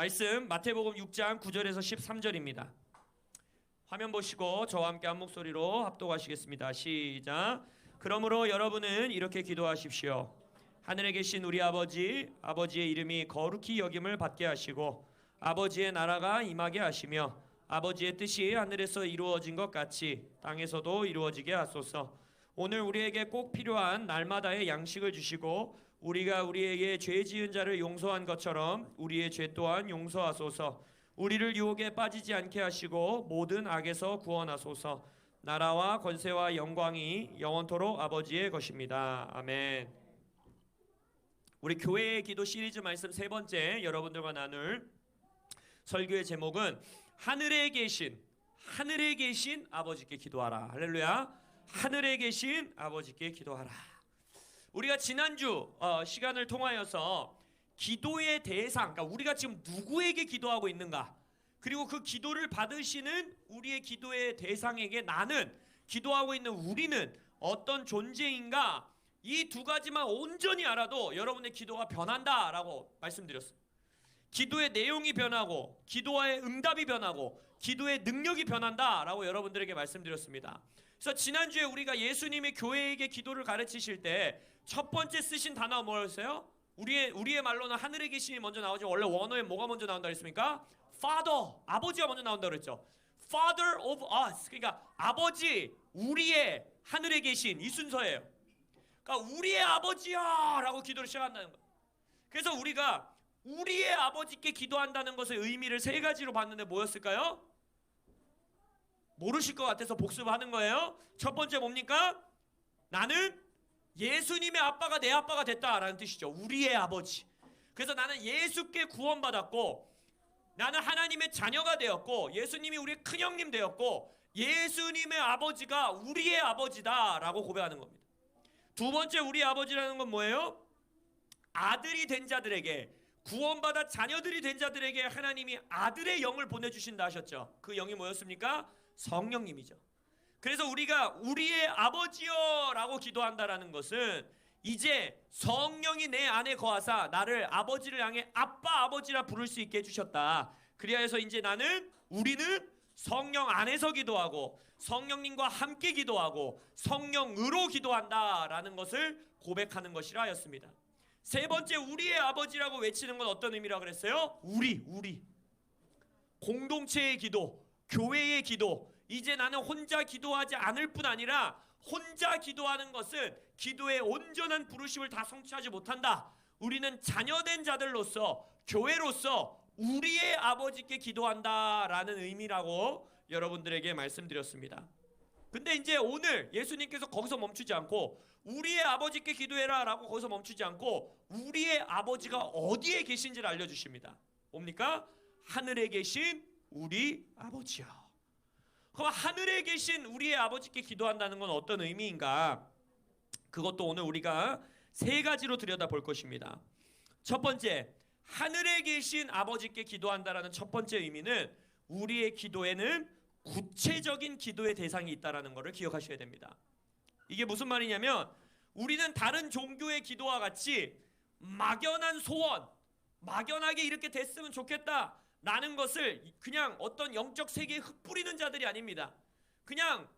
말씀 마태복음 6장 9절에서 13절입니다. 화면 보시고 저와 함께 한 목소리로 합독하시겠습니다. 시작. 그러므로 여러분은 이렇게 기도하십시오. 하늘에 계신 우리 아버지, 아버지의 이름이 거룩히 여김을 받게 하시고 아버지의 나라가 임하게 하시며 아버지의 뜻이 하늘에서 이루어진 것 같이 땅에서도 이루어지게 하소서. 오늘 우리에게 꼭 필요한 날마다의 양식을 주시고 우리가 우리에게 죄 지은 자를 용서한 것처럼 우리의 죄 또한 용서하소서. 우리를 유혹에 빠지지 않게 하시고 모든 악에서 구원하소서. 나라와 권세와 영광이 영원토록 아버지의 것입니다. 아멘. 우리 교회의 기도 시리즈 말씀 세 번째 여러분들과 나눌 설교의 제목은 하늘에 계신 하늘에 계신 아버지께 기도하라. 할렐루야. 하늘에 계신 아버지께 기도하라. 우리가 지난주 어, 시간을 통하여서 기도의 대상, 그러니까 우리가 지금 누구에게 기도하고 있는가, 그리고 그 기도를 받으시는 우리의 기도의 대상에게 나는 기도하고 있는 우리는 어떤 존재인가 이 두 가지만 온전히 알아도 여러분의 기도가 변한다라고 말씀드렸어요. 기도의 내용이 변하고 기도의 응답이 변하고 기도의 능력이 변한다라고 여러분들에게 말씀드렸습니다. 그래서 지난주에 우리가 예수님이 교회에게 기도를 가르치실 때 첫 번째 쓰신 단어가 뭐였어요? 우리의 우리의 말로는 하늘에 계신이 먼저 나오죠. 원래 원어에 뭐가 먼저 나온다 그랬습니까? Father, 아버지가 먼저 나온다 그랬죠. Father of us. 그러니까 아버지, 우리의 하늘에 계신 이 순서예요. 그러니까 우리의 아버지야라고 기도를 시작한다는 거예요. 그래서 우리가 우리의 아버지께 기도한다는 것의 의미를 세 가지로 봤는데 뭐였을까요? 모르실 것 같아서 복습하는 거예요. 첫 번째 뭡니까? 나는 예수님의 아빠가 내 아빠가 됐다라는 뜻이죠. 우리의 아버지. 그래서 나는 예수께 구원받았고 나는 하나님의 자녀가 되었고 예수님이 우리의 큰형님 되었고 예수님의 아버지가 우리의 아버지다라고 고백하는 겁니다. 두 번째 우리의 아버지라는 건 뭐예요? 아들이 된 자들에게 구원받아 자녀들이 된 자들에게 하나님이 아들의 영을 보내주신다 하셨죠. 그 영이 뭐였습니까? 성령님이죠. 그래서 우리가 우리의 아버지여라고 기도한다라는 것은 이제 성령이 내 안에 거하사 나를 아버지를 향해 아빠 아버지라 부를 수 있게 해주셨다. 그리하여서 이제 나는 우리는 성령 안에서 기도하고 성령님과 함께 기도하고 성령으로 기도한다라는 것을 고백하는 것이라 하였습니다. 세 번째 우리의 아버지라고 외치는 건 어떤 의미라 그랬어요? 우리 우리 공동체의 기도, 교회의 기도. 이제 나는 혼자 기도하지 않을 뿐 아니라 혼자 기도하는 것은 기도의 온전한 부르심을 다 성취하지 못한다. 우리는 자녀된 자들로서 교회로서 우리의 아버지께 기도한다라는 의미라고 여러분들에게 말씀드렸습니다. 근데 이제 오늘 예수님께서 거기서 멈추지 않고 우리의 아버지께 기도해라라고 거기서 멈추지 않고 우리의 아버지가 어디에 계신지를 알려 주십니다. 뭡니까? 하늘에 계신 우리 아버지요. 그럼 하늘에 계신 우리의 아버지께 기도한다는 건 어떤 의미인가? 그것도 오늘 우리가 세 가지로 들여다 볼 것입니다. 첫 번째, 하늘에 계신 아버지께 기도한다라는 첫 번째 의미는 우리의 기도에는 구체적인 기도의 대상이 있다라는 것을 기억하셔야 됩니다. 이게 무슨 말이냐면 우리는 다른 종교의 기도와 같이 막연한 소원, 막연하게 이렇게 됐으면 좋겠다. 라는 것을 그냥 어떤 영적 세계에 흩뿌리는 자들이 아닙니다. 그냥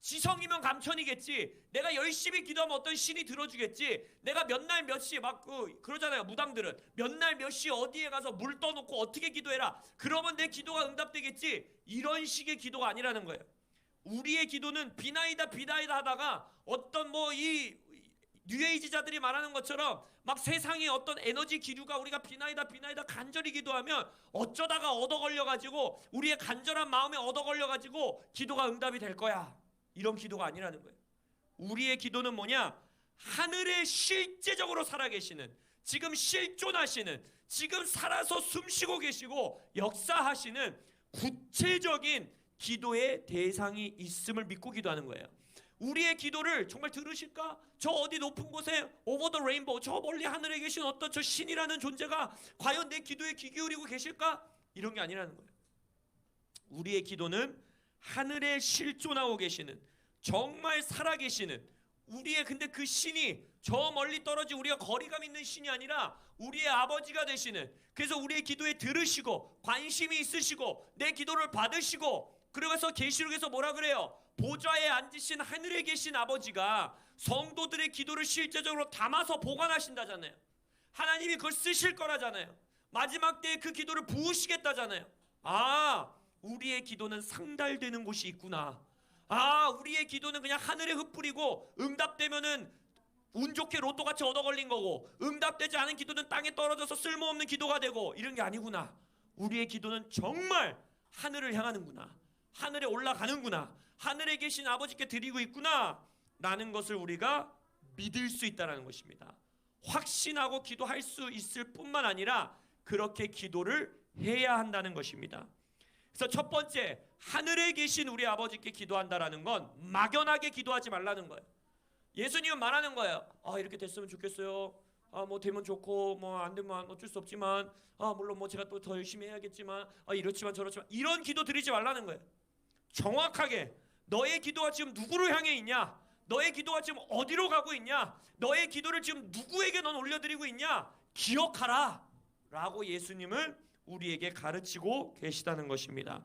지성이면 감천이겠지. 내가 열심히 기도하면 어떤 신이 들어주겠지. 내가 몇 날 몇시막 그, 그러잖아요. 무당들은 몇 날 몇시 어디에 가서 물 떠놓고 어떻게 기도해라. 그러면 내 기도가 응답되겠지. 이런 식의 기도가 아니라는 거예요. 우리의 기도는 비나이다 비나이다 하다가 어떤 뭐 이 뉴에이지자들이 말하는 것처럼 막 세상에 어떤 에너지 기류가 우리가 비나이다 비나이다 간절히 기도하면 어쩌다가 얻어 걸려 가지고 우리의 간절한 마음에 얻어 걸려 가지고 기도가 응답이 될 거야. 이런 기도가 아니라는 거예요. 우리의 기도는 뭐냐? 하늘에 실제적으로 살아계시는 지금 실존하시는 지금 살아서 숨쉬고 계시고 역사하시는 구체적인 기도의 대상이 있음을 믿고 기도하는 거예요. 우리의 기도를 정말 들으실까? 저 어디 높은 곳에 오버 더 레인보우 저 멀리 하늘에 계신 어떤 저 신이라는 존재가 과연 내 기도에 귀 기울이고 계실까? 이런 게 아니라는 거예요. 우리의 기도는 하늘에 실존하고 계시는 정말 살아계시는 우리의 근데 그 신이 저 멀리 떨어진 우리가 거리감 있는 신이 아니라 우리의 아버지가 되시는 그래서 우리의 기도에 들으시고 관심이 있으시고 내 기도를 받으시고 그러면서 계시록에서 뭐라 그래요? 보좌에 앉으신 하늘에 계신 아버지가 성도들의 기도를 실제적으로 담아서 보관하신다잖아요. 하나님이 그걸 쓰실 거라잖아요. 마지막 때에 그 기도를 부으시겠다잖아요. 아, 우리의 기도는 상달되는 곳이 있구나. 아, 우리의 기도는 그냥 하늘에 흩뿌리고 응답되면은 운 좋게 로또 같이 얻어 걸린 거고 응답되지 않은 기도는 땅에 떨어져서 쓸모없는 기도가 되고 이런 게 아니구나. 우리의 기도는 정말 하늘을 향하는구나. 하늘에 올라가는구나. 하늘에 계신 아버지께 드리고 있구나. 라는 것을 우리가 믿을 수 있다라는 것입니다. 확신하고 기도할 수 있을 뿐만 아니라 그렇게 기도를 해야 한다는 것입니다. 그래서 첫 번째 하늘에 계신 우리 아버지께 기도한다라는 건 막연하게 기도하지 말라는 거예요. 예수님은 말하는 거예요. 아 이렇게 됐으면 좋겠어요. 아뭐 되면 좋고 뭐 안 되면 어쩔 수 없지만 아 물론 뭐 제가 또 더 열심히 해야겠지만 아 이렇지만 저렇지만 이런 기도 드리지 말라는 거예요. 정확하게 너의 기도가 지금 누구를 향해 있냐? 너의 기도가 지금 어디로 가고 있냐? 너의 기도를 지금 누구에게 넌 올려드리고 있냐? 기억하라. 라고 예수님은 우리에게 가르치고 계시다는 것입니다.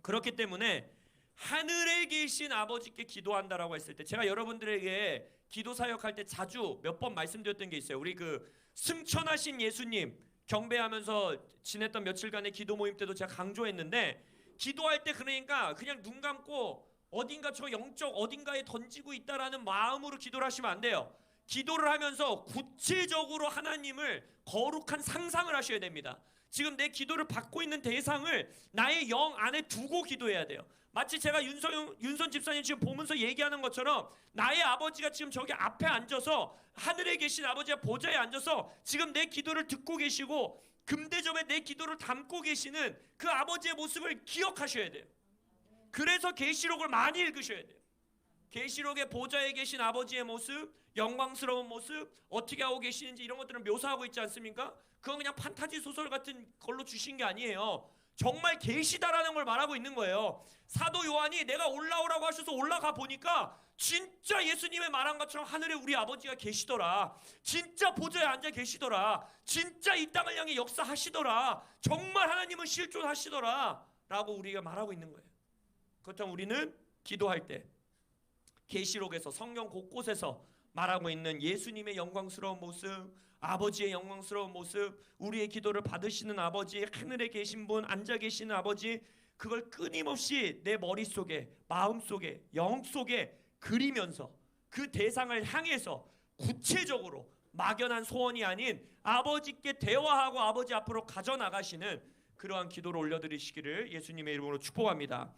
그렇기 때문에 하늘에 계신 아버지께 기도한다라고 했을 때 제가 여러분들에게 기도 사역할 때 자주 몇 번 말씀드렸던 게 있어요. 우리 그 승천하신 예수님 경배하면서 지냈던 며칠간의 기도 모임 때도 제가 강조했는데 기도할 때 그러니까 그냥 눈 감고 어딘가 저 영적 어딘가에 던지고 있다라는 마음으로 기도를 하시면 안 돼요. 기도를 하면서 구체적으로 하나님을 거룩한 상상을 하셔야 됩니다. 지금 내 기도를 받고 있는 대상을 나의 영 안에 두고 기도해야 돼요. 마치 제가 윤선 윤선 집사님 지금 보면서 얘기하는 것처럼 나의 아버지가 지금 저기 앞에 앉아서 하늘에 계신 아버지가 보좌에 앉아서 지금 내 기도를 듣고 계시고 금대접에 내 기도를 담고 계시는 그 아버지의 모습을 기억하셔야 돼요. 그래서 계시록을 많이 읽으셔야 돼요. 계시록에 보좌에 계신 아버지의 모습, 영광스러운 모습, 어떻게 하고 계시는지 이런 것들을 묘사하고 있지 않습니까? 그건 그냥 판타지 소설 같은 걸로 주신 게 아니에요. 정말 계시다라는 걸 말하고 있는 거예요. 사도 요한이 내가 올라오라고 하셔서 올라가 보니까 진짜 예수님의 말한 것처럼 하늘에 우리 아버지가 계시더라. 진짜 보좌에 앉아 계시더라. 진짜 이 땅을 향해 역사하시더라. 정말 하나님은 실존하시더라. 라고 우리가 말하고 있는 거예요. 그렇다면 우리는 기도할 때 계시록에서 성경 곳곳에서 말하고 있는 예수님의 영광스러운 모습, 아버지의 영광스러운 모습, 우리의 기도를 받으시는 아버지, 하늘에 계신 분, 앉아 계시는 아버지, 그걸 끊임없이 내 머릿속에, 마음속에, 영 속에 그리면서 그 대상을 향해서 구체적으로 막연한 소원이 아닌 아버지께 대화하고 아버지 앞으로 가져 나가시는 그러한 기도를 올려드리시기를 예수님의 이름으로 축복합니다.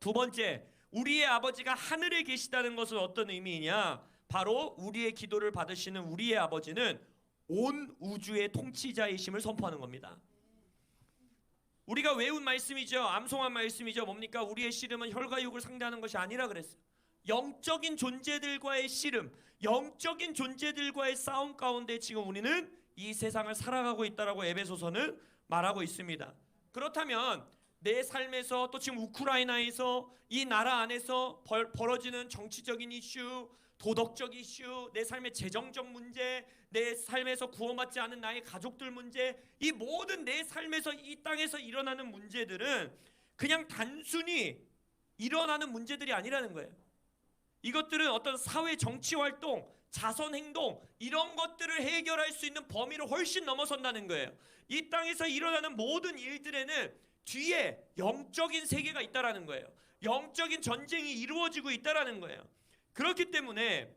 두 번째, 우리의 아버지가 하늘에 계시다는 것은 어떤 의미이냐? 바로 우리의 기도를 받으시는 우리의 아버지는 온 우주의 통치자이심을 선포하는 겁니다. 우리가 외운 말씀이죠. 암송한 말씀이죠. 뭡니까? 우리의 씨름은 혈과 육을 상대하는 것이 아니라 그랬어요. 영적인 존재들과의 씨름, 영적인 존재들과의 싸움 가운데 지금 우리는 이 세상을 살아가고 있다라고 에베소서는 말하고 있습니다. 그렇다면 내 삶에서 또 지금 우크라이나에서 이 나라 안에서 벌, 벌어지는 정치적인 이슈, 도덕적 이슈, 내 삶의 재정적 문제, 내 삶에서 구원받지 않은 나의 가족들 문제, 이 모든 내 삶에서 이 땅에서 일어나는 문제들은 그냥 단순히 일어나는 문제들이 아니라는 거예요. 이것들은 어떤 사회 정치 활동, 자선 행동 이런 것들을 해결할 수 있는 범위를 훨씬 넘어선다는 거예요. 이 땅에서 일어나는 모든 일들에는 뒤에 영적인 세계가 있다라는 거예요. 영적인 전쟁이 이루어지고 있다라는 거예요. 그렇기 때문에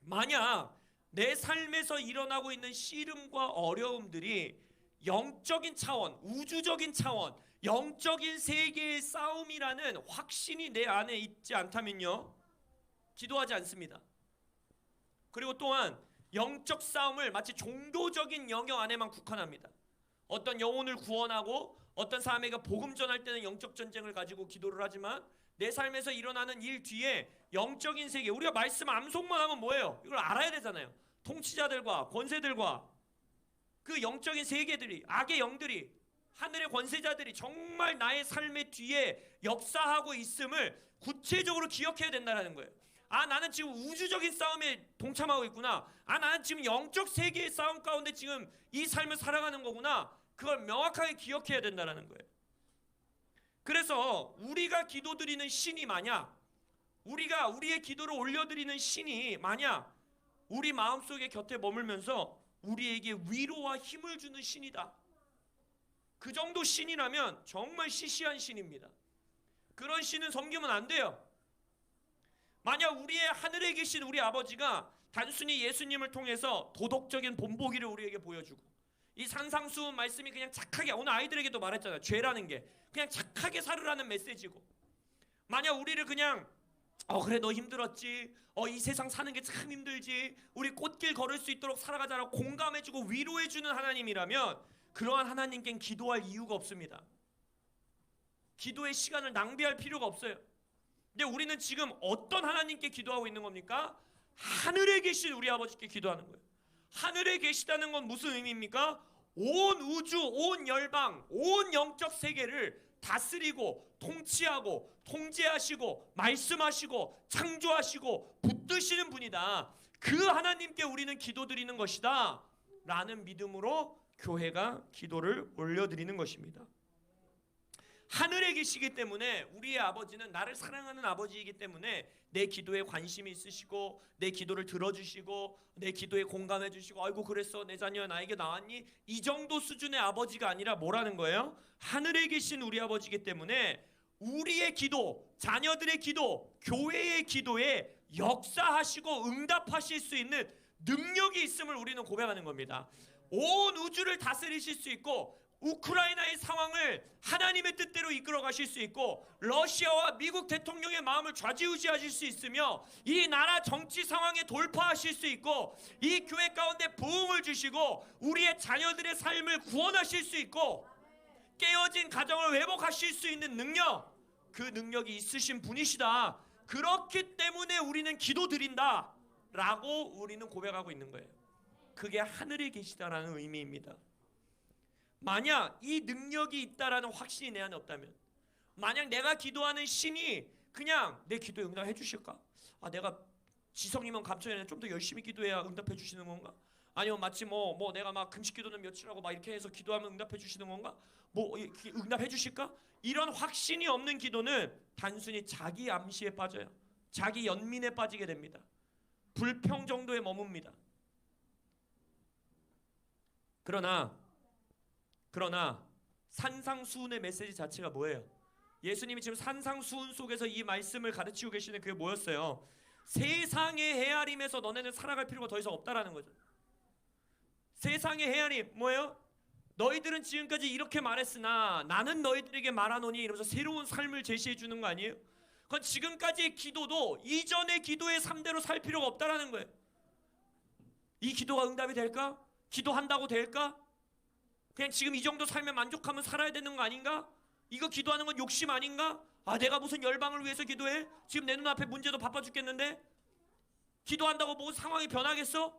만약 내 삶에서 일어나고 있는 씨름과 어려움들이 영적인 차원, 우주적인 차원, 영적인 세계의 싸움이라는 확신이 내 안에 있지 않다면요. 기도하지 않습니다. 그리고 또한 영적 싸움을 마치 종교적인 영역 안에만 국한합니다. 어떤 영혼을 구원하고 어떤 사람에게 복음 전할 때는 영적 전쟁을 가지고 기도를 하지만 내 삶에서 일어나는 일 뒤에 영적인 세계 우리가 말씀 암송만 하면 뭐예요? 이걸 알아야 되잖아요. 통치자들과 권세들과 그 영적인 세계들이 악의 영들이 하늘의 권세자들이 정말 나의 삶의 뒤에 역사하고 있음을 구체적으로 기억해야 된다는 거예요. 아 나는 지금 우주적인 싸움에 동참하고 있구나. 아 나는 지금 영적 세계의 싸움 가운데 지금 이 삶을 살아가는 거구나. 그걸 명확하게 기억해야 된다라는 거예요. 그래서 우리가 기도드리는 신이 만약 우리가 우리의 기도를 올려드리는 신이 만약 우리 마음속에 곁에 머물면서 우리에게 위로와 힘을 주는 신이다. 그 정도 신이라면 정말 시시한 신입니다. 그런 신은 섬기면 안 돼요. 만약 우리의 하늘에 계신 우리 아버지가 단순히 예수님을 통해서 도덕적인 본보기를 우리에게 보여주고 이 산상수훈 말씀이 그냥 착하게 오늘 아이들에게도 말했잖아요. 죄라는 게 그냥 착하게 살으라는 메시지고 만약 우리를 그냥 어 그래 너 힘들었지. 어 이 세상 사는 게 참 힘들지. 우리 꽃길 걸을 수 있도록 살아가자라고 공감해주고 위로해주는 하나님이라면 그러한 하나님께는 기도할 이유가 없습니다. 기도의 시간을 낭비할 필요가 없어요 근데 우리는 지금 어떤 하나님께 기도하고 있는 겁니까? 하늘에 계신 우리 아버지께 기도하는 거예요 하늘에 계시다는 건 무슨 의미입니까? 온 우주, 온 열방, 온 영적 세계를 다스리고 통치하고 통제하시고 말씀하시고 창조하시고 붙드시는 분이다. 그 하나님께 우리는 기도드리는 것이다. 라는 믿음으로 교회가 기도를 올려드리는 것입니다. 하늘에 계시기 때문에 우리의 아버지는 나를 사랑하는 아버지이기 때문에 내 기도에 관심이 있으시고 내 기도를 들어주시고 내 기도에 공감해 주시고 아이고 그랬어 내 자녀 나에게 나왔니 이 정도 수준의 아버지가 아니라 뭐라는 거예요? 하늘에 계신 우리 아버지이기 때문에 우리의 기도, 자녀들의 기도, 교회의 기도에 역사하시고 응답하실 수 있는 능력이 있음을 우리는 고백하는 겁니다. 온 우주를 다스리실 수 있고 우크라이나의 상황을 하나님의 뜻대로 이끌어 가실 수 있고 러시아와 미국 대통령의 마음을 좌지우지하실 수 있으며 이 나라 정치 상황에 돌파하실 수 있고 이 교회 가운데 부흥을 주시고 우리의 자녀들의 삶을 구원하실 수 있고 깨어진 가정을 회복하실 수 있는 능력 그 능력이 있으신 분이시다. 그렇기 때문에 우리는 기도 드린다 라고 우리는 고백하고 있는 거예요. 그게 하늘에 계시다라는 의미입니다 만약 이 능력이 있다라는 확신이 내 안에 없다면 만약 내가 기도하는 신이 그냥 내 기도에 응답해 주실까? 아 내가 지성이면 감천에 좀더 열심히 기도해야 응답해 주시는 건가? 아니면 마치 뭐 뭐 내가 막 금식 기도는 며칠하고 막 이렇게 해서 기도하면 응답해 주시는 건가? 뭐 응답해 주실까? 이런 확신이 없는 기도는 단순히 자기 암시에 빠져요. 자기 연민에 빠지게 됩니다. 불평 정도에 머뭅니다. 그러나 그러나 산상수훈의 메시지 자체가 뭐예요? 예수님이 지금 산상수훈 속에서 이 말씀을 가르치고 계시는 그게 뭐였어요? 세상의 헤아림에서 너네는 살아갈 필요가 더 이상 없다라는 거죠. 세상의 헤아림 뭐예요? 너희들은 지금까지 이렇게 말했으나 나는 너희들에게 말하노니 이러면서 새로운 삶을 제시해 주는 거 아니에요? 그건 지금까지의 기도도 이전의 기도의 3대로 살 필요가 없다라는 거예요. 이 기도가 응답이 될까? 기도한다고 될까? 그냥 지금 이 정도 살면 만족하면 살아야 되는 거 아닌가? 이거 기도하는 건 욕심 아닌가? 아 내가 무슨 열방을 위해서 기도해? 지금 내 눈앞에 문제도 바빠 죽겠는데? 기도한다고 뭐 상황이 변하겠어?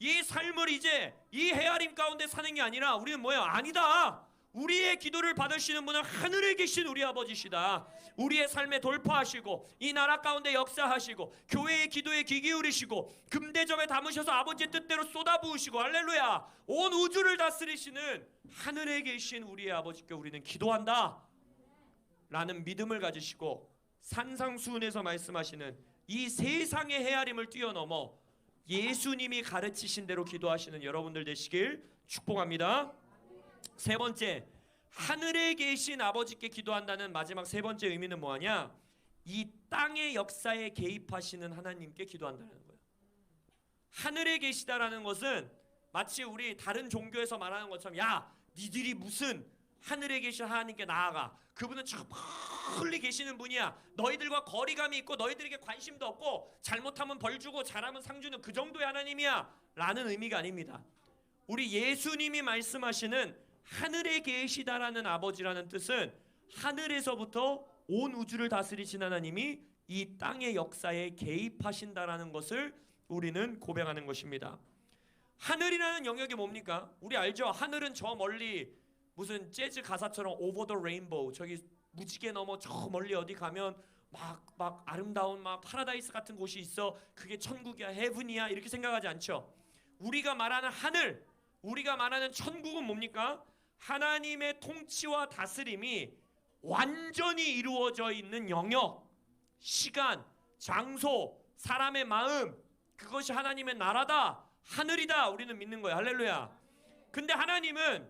이 삶을 이제 이 헤아림 가운데 사는 게 아니라 우리는 뭐야? 아니다. 우리의 기도를 받으시는 분은 하늘에 계신 우리 아버지시다. 우리의 삶에 돌파하시고 이 나라 가운데 역사하시고 교회의 기도에 귀 기울이시고 금대접에 담으셔서 아버지의 뜻대로 쏟아부으시고 할렐루야. 온 우주를 다스리시는 하늘에 계신 우리의 아버지께 우리는 기도한다. 라는 믿음을 가지시고 산상수훈에서 말씀하시는 이 세상의 헤아림을 뛰어넘어 예수님이 가르치신 대로 기도하시는 여러분들 되시길 축복합니다. 세 번째, 하늘에 계신 아버지께 기도한다는 마지막 세 번째 의미는 뭐하냐? 이 땅의 역사에 개입하시는 하나님께 기도한다는 거예요. 하늘에 계시다라는 것은 마치 우리 다른 종교에서 말하는 것처럼 야, 니들이 무슨 하늘에 계신 하나님께 나아가. 그분은 저 멀리 계시는 분이야. 너희들과 거리감이 있고 너희들에게 관심도 없고 잘못하면 벌 주고 잘하면 상 주는 그 정도의 하나님이야. 라는 의미가 아닙니다. 우리 예수님이 말씀하시는 하늘에 계시다라는 아버지라는 뜻은 하늘에서부터 온 우주를 다스리신 하나님이 이 땅의 역사에 개입하신다라는 것을 우리는 고백하는 것입니다. 하늘이라는 영역이 뭡니까? 우리 알죠? 하늘은 저 멀리 무슨 재즈 가사처럼 오버 더 레인보우 저기 무지개 넘어 저 멀리 어디 가면 막 막 아름다운 막 파라다이스 같은 곳이 있어 그게 천국이야 헤븐이야 이렇게 생각하지 않죠. 우리가 말하는 하늘, 우리가 말하는 천국은 뭡니까? 하나님의 통치와 다스림이 완전히 이루어져 있는 영역, 시간, 장소, 사람의 마음 그것이 하나님의 나라다, 하늘이다. 우리는 믿는 거예요. 할렐루야. 근데 하나님은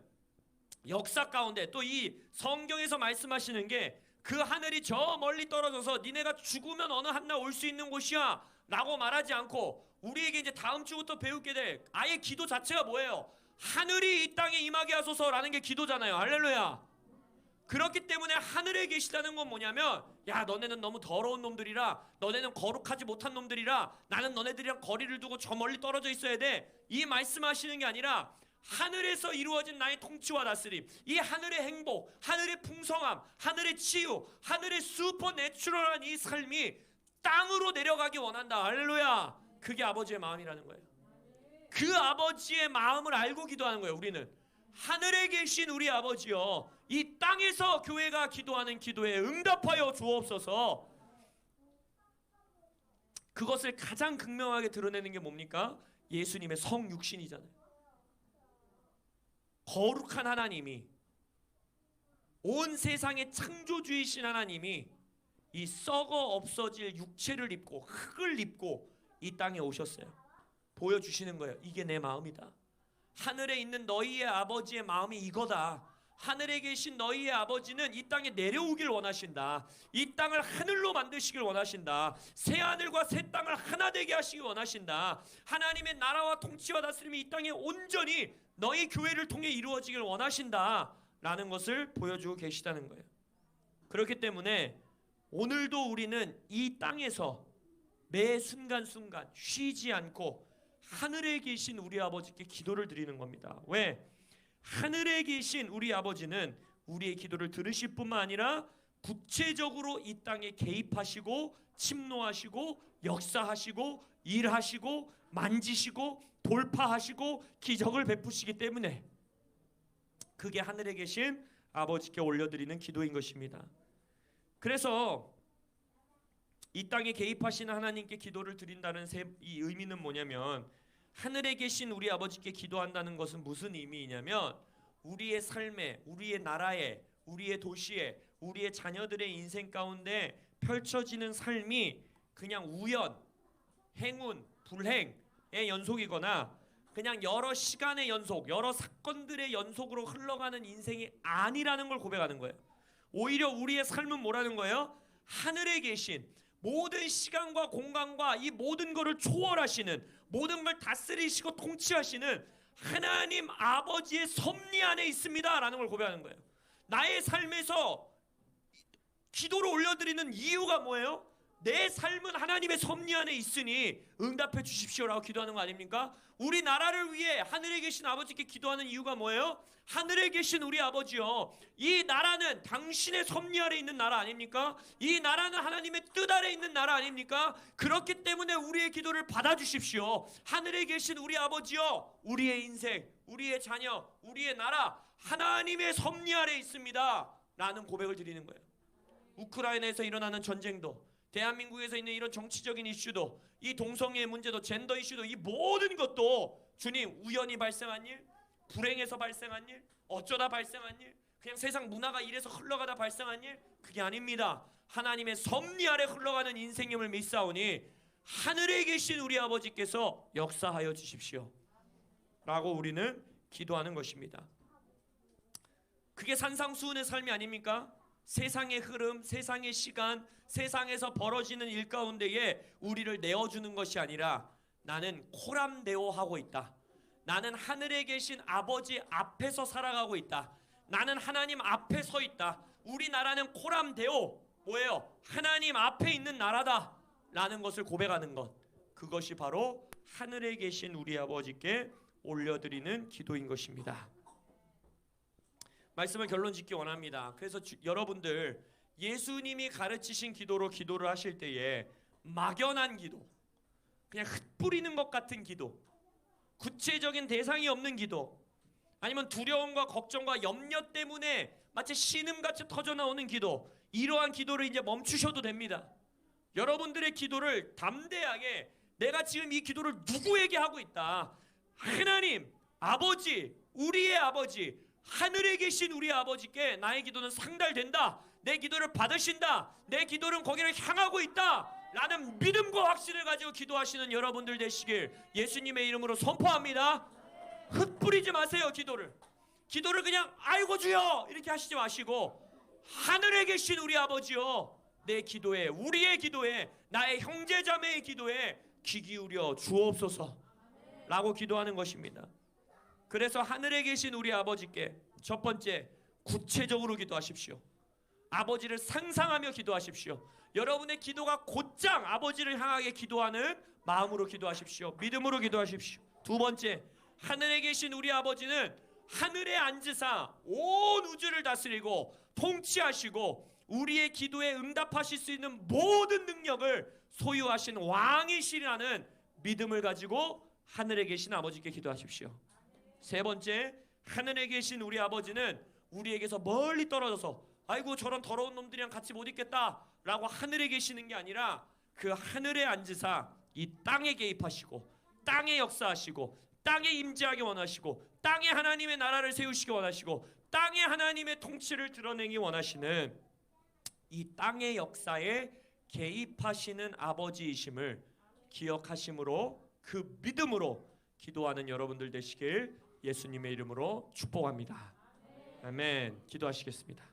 역사 가운데 또 이 성경에서 말씀하시는 게 그 하늘이 저 멀리 떨어져서 니네가 죽으면 어느 한날 올 수 있는 곳이야 라고 말하지 않고 우리에게 이제 다음 주부터 배우게 될 아예 기도 자체가 뭐예요? 하늘이 이 땅에 임하게 하소서라는 게 기도잖아요. 할렐루야. 그렇기 때문에 하늘에 계시다는 건 뭐냐면 야 너네는 너무 더러운 놈들이라 너네는 거룩하지 못한 놈들이라 나는 너네들이랑 거리를 두고 저 멀리 떨어져 있어야 돼 이 말씀하시는 게 아니라 하늘에서 이루어진 나의 통치와 다스림 이 하늘의 행복 하늘의 풍성함 하늘의 치유 하늘의 슈퍼내추럴한 이 삶이 땅으로 내려가기 원한다 할렐루야 그게 아버지의 마음이라는 거예요 그 아버지의 마음을 알고 기도하는 거예요 우리는 하늘에 계신 우리 아버지여 이 땅에서 교회가 기도하는 기도에 응답하여 주옵소서 그것을 가장 극명하게 드러내는 게 뭡니까? 예수님의 성육신이잖아요 거룩한 하나님이 온 세상의 창조주이신 하나님이 이 썩어 없어질 육체를 입고 흙을 입고 이 땅에 오셨어요. 보여주시는 거예요. 이게 내 마음이다. 하늘에 있는 너희의 아버지의 마음이 이거다. 하늘에 계신 너희의 아버지는 이 땅에 내려오길 원하신다. 이 땅을 하늘로 만드시길 원하신다. 새 하늘과 새 땅을 하나 되게 하시길 원하신다. 하나님의 나라와 통치와 다스림이 이 땅에 온전히 너희 교회를 통해 이루어지길 원하신다. 라는 것을 보여주고 계시다는 거예요. 그렇기 때문에 오늘도 우리는 이 땅에서 매 순간순간 쉬지 않고 하늘에 계신 우리 아버지께 기도를 드리는 겁니다. 왜? 하늘에 계신 우리 아버지는 우리의 기도를 들으실 뿐만 아니라 구체적으로 이 땅에 개입하시고 침노하시고 역사하시고 일하시고 만지시고 돌파하시고 기적을 베푸시기 때문에 그게 하늘에 계신 아버지께 올려드리는 기도인 것입니다. 그래서 이 땅에 개입하시는 하나님께 기도를 드린다는 세- 이 의미는 뭐냐면 하늘에 계신 우리 아버지께 기도한다는 것은 무슨 의미이냐면 우리의 삶에, 우리의 나라에, 우리의 도시에, 우리의 자녀들의 인생 가운데 펼쳐지는 삶이 그냥 우연, 행운, 불행의 연속이거나 그냥 여러 시간의 연속, 여러 사건들의 연속으로 흘러가는 인생이 아니라는 걸 고백하는 거예요. 오히려 우리의 삶은 뭐라는 거예요? 하늘에 계신 모든 시간과 공간과 이 모든 것을 초월하시는 모든 걸 다스리시고 통치하시는 하나님 아버지의 섭리 안에 있습니다라는 걸 고백하는 거예요. 나의 삶에서 기도를 올려드리는 이유가 뭐예요? 내 삶은 하나님의 섭리 안에 있으니 응답해 주십시오라고 기도하는 거 아닙니까? 우리 나라를 위해 하늘에 계신 아버지께 기도하는 이유가 뭐예요? 하늘에 계신 우리 아버지요. 이 나라는 당신의 섭리 아래 있는 나라 아닙니까? 이 나라는 하나님의 뜻 아래 있는 나라 아닙니까? 그렇기 때문에 우리의 기도를 받아 주십시오. 하늘에 계신 우리 아버지요. 우리의 인생, 우리의 자녀, 우리의 나라 하나님의 섭리 아래 있습니다. 라는 고백을 드리는 거예요. 우크라이나에서 일어나는 전쟁도 대한민국에서 있는 이런 정치적인 이슈도 이 동성애의 문제도 젠더 이슈도 이 모든 것도 주님 우연히 발생한 일 불행해서 발생한 일 어쩌다 발생한 일 그냥 세상 문화가 이래서 흘러가다 발생한 일 그게 아닙니다. 하나님의 섭리 아래 흘러가는 인생임을 믿사오니 하늘에 계신 우리 아버지께서 역사하여 주십시오. 라고 우리는 기도하는 것입니다. 그게 산상수훈의 삶이 아닙니까? 세상의 흐름, 세상의 시간, 세상에서 벌어지는 일 가운데에 우리를 내어주는 것이 아니라 나는 코람데오하고 있다. 나는 하늘에 계신 아버지 앞에서 살아가고 있다. 나는 하나님 앞에 서 있다. 우리나라는 코람데오 뭐예요? 하나님 앞에 있는 나라다. 라는 것을 고백하는 것. 그것이 바로 하늘에 계신 우리 아버지께 올려드리는 기도인 것입니다. 말씀을 결론 짓기 원합니다. 그래서 주- 여러분들 예수님이 가르치신 기도로 기도를 하실 때에 막연한 기도, 그냥 흩 뿌리는 것 같은 기도, 구체적인 대상이 없는 기도, 아니면 두려움과 걱정과 염려 때문에 마치 신음같이 터져 나오는 기도, 이러한 기도를 이제 멈추셔도 됩니다. 여러분들의 기도를 담대하게 내가 지금 이 기도를 누구에게 하고 있다. 하나님, 아버지, 우리의 아버지, 하늘에 계신 우리 아버지께 나의 기도는 상달된다. 내 기도를 받으신다. 내 기도는 거기를 향하고 있다. 라는 믿음과 확신을 가지고 기도하시는 여러분들 되시길 예수님의 이름으로 선포합니다. 흩뿌리지 마세요, 기도를. 기도를 그냥 아이고 주여 이렇게 하시지 마시고 하늘에 계신 우리 아버지요 내 기도에 우리의 기도에 나의 형제 자매의 기도에 귀 기울여 주옵소서 라고 기도하는 것입니다 그래서 하늘에 계신 우리 아버지께 첫 번째 구체적으로 기도하십시오. 아버지를 상상하며 기도하십시오. 여러분의 기도가 곧장 아버지를 향하게 기도하는 마음으로 기도하십시오. 믿음으로 기도하십시오. 두 번째 하늘에 계신 우리 아버지는 하늘에 앉으사 온 우주를 다스리고 통치하시고 우리의 기도에 응답하실 수 있는 모든 능력을 소유하신 왕이시라는 믿음을 가지고 하늘에 계신 아버지께 기도하십시오. 세 번째, 하늘에 계신 우리 아버지는 우리에게서 멀리 떨어져서 아이고 저런 더러운 놈들이랑 같이 못 있겠다라고 하늘에 계시는 게 아니라 그 하늘에 앉으사 이 땅에 개입하시고 땅에 역사하시고 땅에 임재하기 원하시고 땅에 하나님의 나라를 세우시기 원하시고 땅에 하나님의 통치를 드러내기 원하시는 이 땅의 역사에 개입하시는 아버지이심을 기억하심으로 그 믿음으로 기도하는 여러분들 되시길 예수님의 이름으로 축복합니다. 아멘. 기도하시겠습니다.